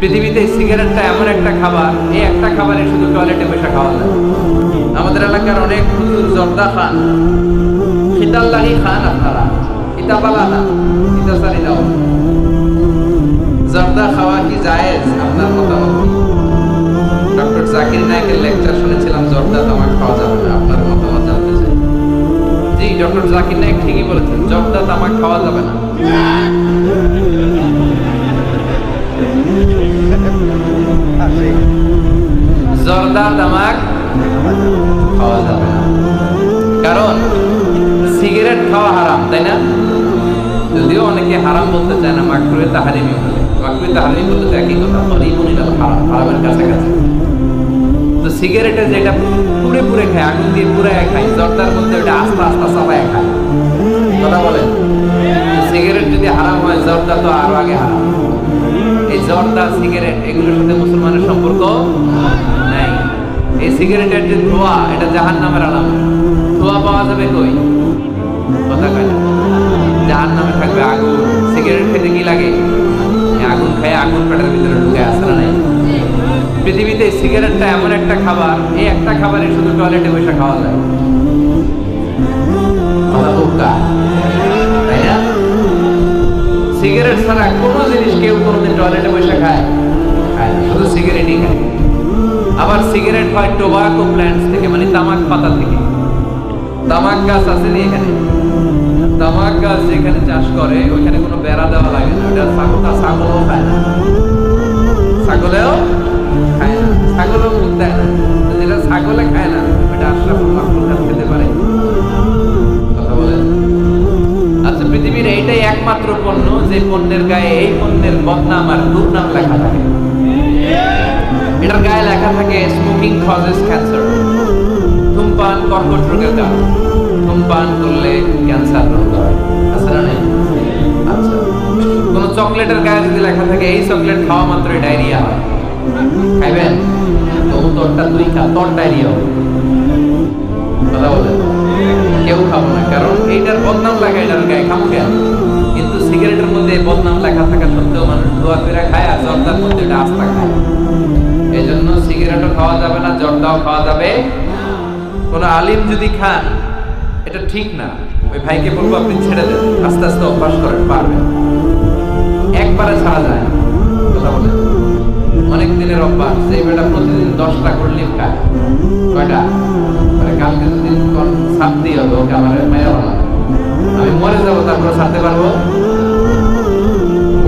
পৃথিবীতে সিগারেটটা এমন একটা খাবার, এই একটা খাবারে শুধু টয়লেটে বসে খাওয়া যায়। আমাদের এলাকার অনেক জর্দা খান, খিতাল্লাহি খান আপনারা, খিতাবালা না খিতাসারি দাও জর্দা খাওয়া কি জায়েজ আপনার মতামত? ডক্টর জাকির নায়কের লেকচার শুনেছিলাম, জর্দা তামাক খাওয়া যাবে না, আপনার মতামত জানতে চাই। জি, ডক্টর জাকির নায়ক ঠিকই বলেছেন, জর্দা তামাক খাওয়া যাবে না। তামাক খাওয়া যাবে কারণ সিগারেট খাওয়া হারাম, তাই না? যদিও অনেকে হারাম বলতে চায় না মাকরুয়ে তাহারিমি বলে। তাহারিমি বলতে তো একই কথা হরিমুনি হারাম, হারামের কাছাকাছি। তো সিগারেটে যেটা পুরে পুরে খায়, আগুন দিয়ে পুরে খায়, জর্দার মধ্যে ওটা আস্তে আস্তে সবাই খায়। কথা বলেন? সিগারেট যদি হারাম হয়, জর্দা তো আরও আগে হারাম। এই জর্দা, সিগারেট, এগুলোর সাথে মুসলমানের সম্পর্ক এই সিগারেটের যে ধোয়া, এটা জাহান নামের আলাম ধোয়া পাওয়া যাবে কই? কথা জাহান নামে থাকবে আগুন। সিগারেট খেতে কি লাগে? আগুন খায়, আগুন পেটের ভিতরে ঢুকে আসে না নাই? পৃথিবীতে সিগারেটটা এমন একটা খাবার, এই একটা খাবারে শুধু টয়লেটে বসে খাওয়া যায়। সিগারেট ছাড়া কোনো জিনিস কেউ কোনোদিন টয়লেটে বসে খায় খায় শুধু সিগারেটই খায়। আবার সিগারেট হয় টোবাকো প্ল্যান্টস থেকে মানে তামাক পাতা থেকে। তামাক গাছ আছে নি এখানে? তামাক গাছ যেখানে চাষ করে, ওইখানে কোনো বেড়া দেওয়া লাগে না ওটা ছাগলটা ছাগলও খায় না। ছাগলেও খায় না, ছাগলও মুখ দেয় না। যেটা ছাগলে খায় না ওটা আশরাফুল মাহমুদ খেতে পারে। কথা বলেন? আচ্ছা পৃথিবীর এইটাই একমাত্র পণ্য, যে পণ্যের গায়ে এই পণ্যের বদনাম আর দুর্নাম লেখা থাকে। লেখা থাকে স্মোকিং কজেস ক্যান্সার ধূমপান, কর্কট রোগের কারণ। ধূমপান করলে ক্যান্সার রোগ? আচ্ছা। চকলেটের গায়ে যদি লেখা থাকে, এই চকলেট খাওয়া ডায়রিয়া খাইবেন? তোরটা তুই খা ডায়রিয়া কথা কেউ খাব না, কারণ এইটার বদনাম লাগা এটার গায়ে খাব কেন? কিন্তু সিগারেটের মধ্যে বদনাম লেখা থাকা সত্ত্বেও মানুষ ধোয়া ফেরা খায় আর জর্দার সিগারেটও খাওয়া যাবে না, জর্দাও খাওয়া যাবে। কোন আলিম যদি খান, এটা ঠিক না। ওই ভাইকে বলব, আপনি ছেড়ে দেন। আস্তে আস্তে অভ্যাস করেন, পারবেন। একবারে ছাড়া যায় অনেক দিনের অভ্যাস বেটা প্রতিদিন দশটা করে লিম খায়। কয়টা? মানে কালকে হবে ওকে আমার আমি মরে যাব, তারপরে ছাড়তে পারব?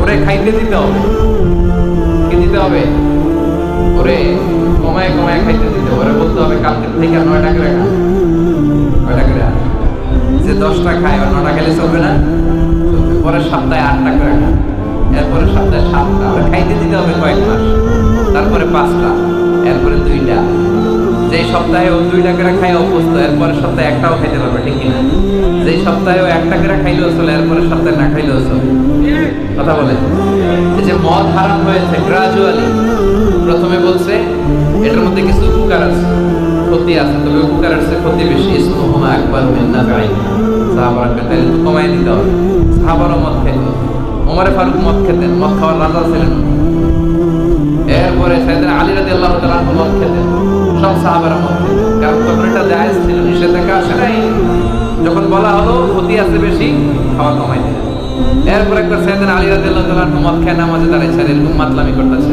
ওরে খাইতে দিতে হবে। দিতে হবে? ওরে কমায় কমায় খাইতে দিতে। ওরে বলতে হবে কালকে থেকে নয়টা করে খা কয়টা করে যে দশটা খায় আর নটা খেলে চলবে না। পরের সপ্তাহে আটটা করে এরপরে সপ্তাহে সাতটা। ওরে খাইতে দিতে হবে কয়েক মাস। তারপরে পাঁচটা। এরপরে দুইটা। যেই সপ্তাহে ও দুইটা করে খাই অভ্যস্ত এরপরে সপ্তাহে একটাও খাইতে পারবে, ঠিক কিনা? যেই সপ্তাহে ও একটা করে খাইলেও চলে এরপরে সপ্তাহে না খাইলেও চলে। কথা বলে? যে মদ হারাম হয়েছে গ্রাজুয়ালি প্রথমে বলছে এটার মধ্যে কিছু উপকার আছে, ক্ষতি আছে, তবে উপকার আছে ক্ষতি বেশি তাহলে তো কমাই হবে। মদ ফারুক মদ খেতেন, মদ খাওয়ার রাজা ছিলেন এরপরে সাইয়েদনা আলী রাদিয়াল্লাহু তাআলা আনহু মদ খেতেন। সব মদ খেতেন। কারণ তখন এটা ছিল, নিষেধাজ্ঞা আসে নাই। যখন বলা হলো ক্ষতি আছে বেশি, খাওয়া কমাই দিলেন। এরপর একটা সাইয়েদনা আলী রাদিয়াল্লাহু তাআলা আনহু মদ খেয়ে নামাজে দাঁড়াইছে আর এরকম মাতলামি করতেছে।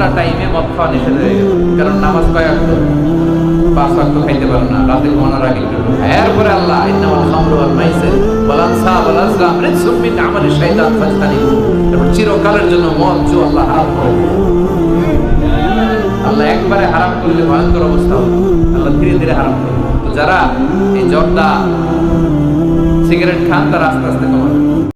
পাঁচটা টাইমে মদ খাওয়া নিষেধ হয়ে গেল কারণ নামাজ কয় পাঁচ খাইতে পারো না। রাতে ঘুমানোর আগে একটু আল্লাহ চিরকালের জন্য মদ জু আল্লাহ হারাম আল্লাহ একবারে হারাম করলে ভয়ঙ্কর অবস্থা আল্লাহ ধীরে ধীরে হারাম করে তো যারা এই জর্দা, সিগারেট খান, তারা আস্তে আস্তে কমান